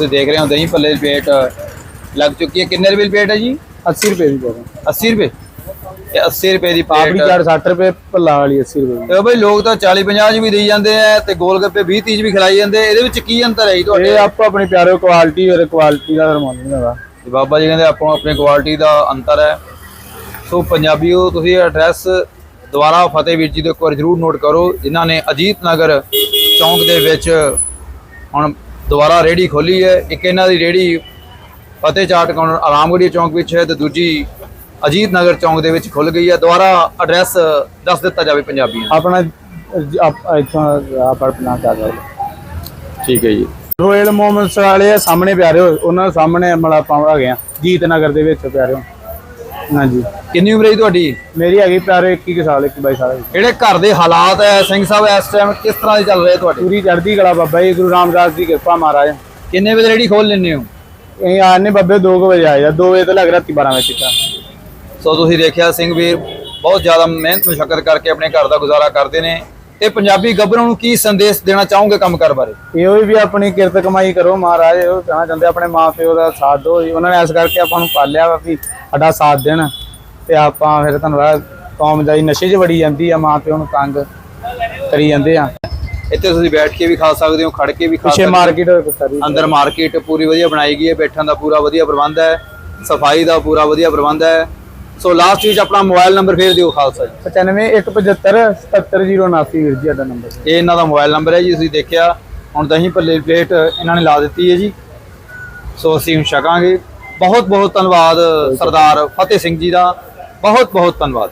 ਤੁਸੀਂ ਦੇਖ ਰਹੇ ਹੋ ਦਹੀਂ ਭੱਲੇ ਦੀ ਪਲੇਟ ਲੱਗ ਚੁੱਕੀ ਹੈ। ਕਿੰਨੇ ਰੁਪਏ ਦੀ ਪਲੇਟ ਹੈ ਜੀ? 80 ਰੁਪਏ ਦੀ ਰਹੇ 80 ਰੁਪਏ? ਇਹ 80 ਰੁਪਏ ਦੀ ਪਲੇਟ ਚਾਰ 60 ਰੁਪਏ ਭੱਲਾ ਵਾਲੀ 80 ਰੁਪਏ ਤੇ ਬਈ ਲੋਕ ਤਾਂ 40 50 ਚ ਵੀ ਦੇਈ ਜਾਂਦੇ ਆ ਤੇ ਗੋਲ ਗੱਪੇ 20 30 ਚ ਵੀ ਖਿਲਾਈ ਜਾਂਦੇ ਇਹਦੇ ਵਿੱਚ ਕੀ ਅੰਤਰ ਹੈ ਜੀ ਤੁਹਾਡੇ? ਇਹ ਆਪੋ ਆਪਣੀ ਪਿਆਰੇ ਕੁਆਲਿਟੀ ਔਰ ਕੁਆਲਿਟੀ ਦਾ ਰਮਾਨ ਨਹੀਂ ਹੈਗਾ। ਤੇ ਬਾਬਾ ਜੀ ਕਹਿੰਦੇ ਆਪੋ ਆਪਣੀ ਕੁਆਲਿਟੀ ਦਾ ਅੰਤਰ ਹੈ। ਸੋ ਪੰਜਾਬੀਓ ਤੁਸੀਂ ਐਡਰੈਸ ਦੁਬਾਰਾ ਫਤਿਹ ਵੀਰ ਜੀ ਦੇ ਇੱਕ ਵਾਰ ਜਰੂਰ ਨੋਟ ਕਰੋ। ਜਿਨ੍ਹਾਂ ਨੇ ਅਜੀਤ ਨਗਰ ਚੌਂਕ ਦੇ ਵਿੱਚ ਹੁਣ ਦੁਬਾਰਾ ਰੇੜੀ ਖੋਲੀ ਹੈ। ਇੱਕ ਇਹਨਾਂ ਦੀ ਰੇੜੀ ਫਤਿਹ ਚਾਟ ਕਾਊਂਟਰ ਆਰਾਮਗੜੀ ਚੌਂਕ ਵਿੱਚ ਹੈ ਤੇ ਦੂਜੀ ਅਜੀਤ ਨਗਰ ਚੌਂਕ ਦੇ ਵਿੱਚ ਖੁੱਲ ਗਈ ਹੈ। ਦੁਬਾਰਾ ਐਡਰੈਸ ਦੱਸ ਦਿੱਤਾ ਜਾਵੇ ਪੰਜਾਬੀਆਂ ਨੂੰ। ਆਪਣਾ ਇੱਥੋਂ ਆਪ ਆਪਣਾ ਕਿਆ ਕਰਦੇ ਠੀਕ ਹੈ ਜੀ। ਰੋਇਲ ਮੋਮਨਸ ਵਾਲੇ ਸਾਹਮਣੇ ਪਿਆਰੇ ਉਹਨਾਂ ਦੇ ਸਾਹਮਣੇ ਮਤਲਬ ਆਪਾਂ ਆ ਗਏ ਆ ਜੀਤ ਨਗਰ ਦੇ ਵਿੱਚ ਪਿਆਰੇ ਹੋ ਹਾਂਜੀ। ਕਿੰਨੀ ਉਮਰ ਹੈ ਜੀ ਤੁਹਾਡੀ? ਮੇਰੀ ਹੈਗੀ ਪਿਆਰੇ 21 ਸਾਲ 21 ਸਾਲ। ਜਿਹੜੇ ਘਰ ਦੇ ਹਾਲਾਤ ਹੈ ਸਿੰਘ ਸਾਹਿਬ ਇਸ ਟਾਈਮ ਕਿਸ ਤਰ੍ਹਾਂ ਦੇ ਚੱਲ ਰਹੇ ਤੁਹਾਡੇ? ਪੂਰੀ ਚੜ੍ਹਦੀ ਕਲਾ ਬਾਬਾ ਜੀ ਗੁਰੂ ਰਾਮਦਾਸ ਦੀ ਕਿਰਪਾ ਮਹਾਰਾਜ। ਕਿੰਨੇ ਵਜੇ ਰੇੜੀ ਖੋਲ ਲੈਂਦੇ ਹੋ? ਇਹ ਆਨੇ ਬੱਬੇ 2 ਵਜੇ ਆਏ ਆ 2 ਵਜੇ ਤੋਂ ਲੱਗ ਰਾਤੀ 12 ਵਜੇ ਤੱਕ। ਸੋ ਤੁਸੀਂ ਦੇਖਿਆ ਸਿੰਘ ਵੀਰ ਬਹੁਤ ਜ਼ਿਆਦਾ ਮਿਹਨਤ ਮੁਸ਼ਕਲ ਕਰਕੇ ਆਪਣੇ ਘਰ ਦਾ ਗੁਜ਼ਾਰਾ ਕਰਦੇ ਨੇ। ਤੇ ਪੰਜਾਬੀ ਗੱਭਰੂ ਨੂੰ ਕੀ ਸੰਦੇਸ਼ ਦੇਣਾ ਚਾਹੋਗੇ ਕੰਮ ਕਰ ਬਾਰੇ? ਇਹੋ ਹੀ ਵੀ ਆਪਣੀ ਕਿਰਤ ਕਮਾਈ ਕਰੋ ਮਹਾਰਾਜ ਉਹ ਕਹਿਣਾ ਚਾਹੁੰਦੇ ਆਪਣੇ ਮਾਪਿਓ ਦਾ ਸਾਥ ਦਿਓ ਜੀ। ਉਹਨਾਂ ਨੇ ਇਸ ਕਰਕੇ ਆਪਾਂ ਨੂੰ ਪਾਲਿਆ ਵਾ ਵੀ ਸਾਡਾ ਸਾਥ ਦੇਣ ਤੇ ਆਪਾਂ ਫਿਰ ਤੁਹਾਨੂੰ ਪਤਾ ਕੌਮ ਜਾਈ ਨਸ਼ੇ 'ਚ ਵੜੀ ਜਾਂਦੀ ਆ ਮਾਪਿਓ ਨੂੰ ਤੰਗ ਕਰੀ ਜਾਂਦੇ ਆ। ਇੱਥੇ ਤੁਸੀਂ ਬੈਠ ਕੇ ਵੀ ਖਾ ਸਕਦੇ ਹੋ ਖੜ ਕੇ ਵੀ ਖਾ ਪਿੱਛੇ ਸਕਦੇ ਹੋ। ਮਾਰਕੀਟ ਸਾਰੀ ਅੰਦਰ ਮਾਰਕੀਟ ਪੂਰੀ ਵਧੀਆ ਬਣਾਈ ਗਈ ਹੈ ਬੈਠਣ ਦਾ ਪੂਰਾ ਵਧੀਆ ਪ੍ਰਬੰਧ ਹੈ ਸਫ਼ਾਈ ਦਾ ਪੂਰਾ ਵਧੀਆ ਪ੍ਰਬੰਧ ਹੈ। ਸੋ ਲਾਸਟ ਵਿੱਚ ਆਪਣਾ ਮੋਬਾਈਲ ਨੰਬਰ ਫੇਰ ਦਿਓ ਖਾਲਸਾ ਜੀ। 95175 77079 ਵੀਰ ਜੀ ਸਾਡਾ ਨੰਬਰ ਇਹ ਇਹਨਾਂ ਦਾ ਮੋਬਾਈਲ ਨੰਬਰ ਹੈ ਜੀ ਤੁਸੀਂ ਦੇਖਿਆ ਹੁਣ ਦਹੀਂ ਭੱਲੇ ਦੀ ਪਲੇਟ ਇਹਨਾਂ ਨੇ ਲਾ ਦਿੱਤੀ ਹੈ ਜੀ। ਸੋ ਅਸੀਂ ਹੁਣ ਛਕਾਂਗੇ। ਬਹੁਤ ਬਹੁਤ ਧੰਨਵਾਦ ਸਰਦਾਰ ਫਤਿਹ ਸਿੰਘ ਜੀ ਦਾ। ਬਹੁਤ ਬਹੁਤ ਧੰਨਵਾਦ।